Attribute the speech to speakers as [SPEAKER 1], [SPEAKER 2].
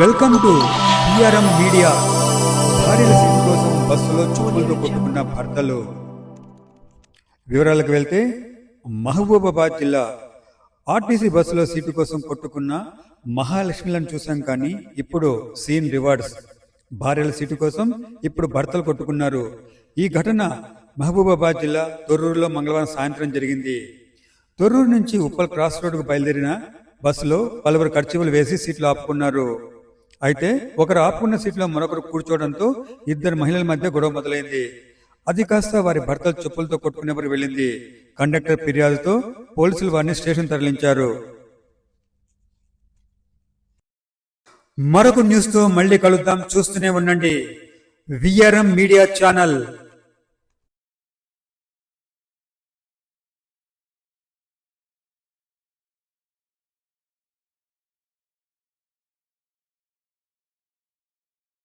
[SPEAKER 1] Welcome to PRM media. భార్యల seat కోసం బస్సులో చూపులతో కొట్టుకున్న భర్తలు. వివరాలకు వెళ్తే మహబూబాబాద్ జిల్లా ఆర్టీసీ బస్సులో సీటు కోసం కొట్టుకున్న మహాలక్ష్మిలను చూసాం కానీ ఇప్పుడు సీన్ రివార్డ్స్. భార్యల సీటు కోసం ఇప్పుడు భర్తలు కొట్టుకున్నారు. ఈ ఘటన మహబూబాబాద్ జిల్లా తొర్రూరులో మంగళవారం సాయంత్రం జరిగింది. తొర్రూరు నుంచి ఉప్పల్ క్రాస్ రోడ్డుకు బయలుదేరిన బస్సులో పలువురు ఖర్చులు వేసి సీట్లు ఆపుకున్నారు. అయితే ఒకరు ఆపుకున్న సీట్లో మరొకరు కూర్చోవడంతో ఇద్దరు మహిళల మధ్య గొడవ మొదలైంది. అది కాస్త వారి భర్తలు చెప్పులతో కొట్టుకునేవారు వెళ్ళింది. కండక్టర్ ఫిర్యాదుతో పోలీసులు వారిని స్టేషన్ తరలించారు. మరొక న్యూస్తో మళ్ళీ కలుద్దాం. చూస్తూనే ఉండండి. VRM media channel.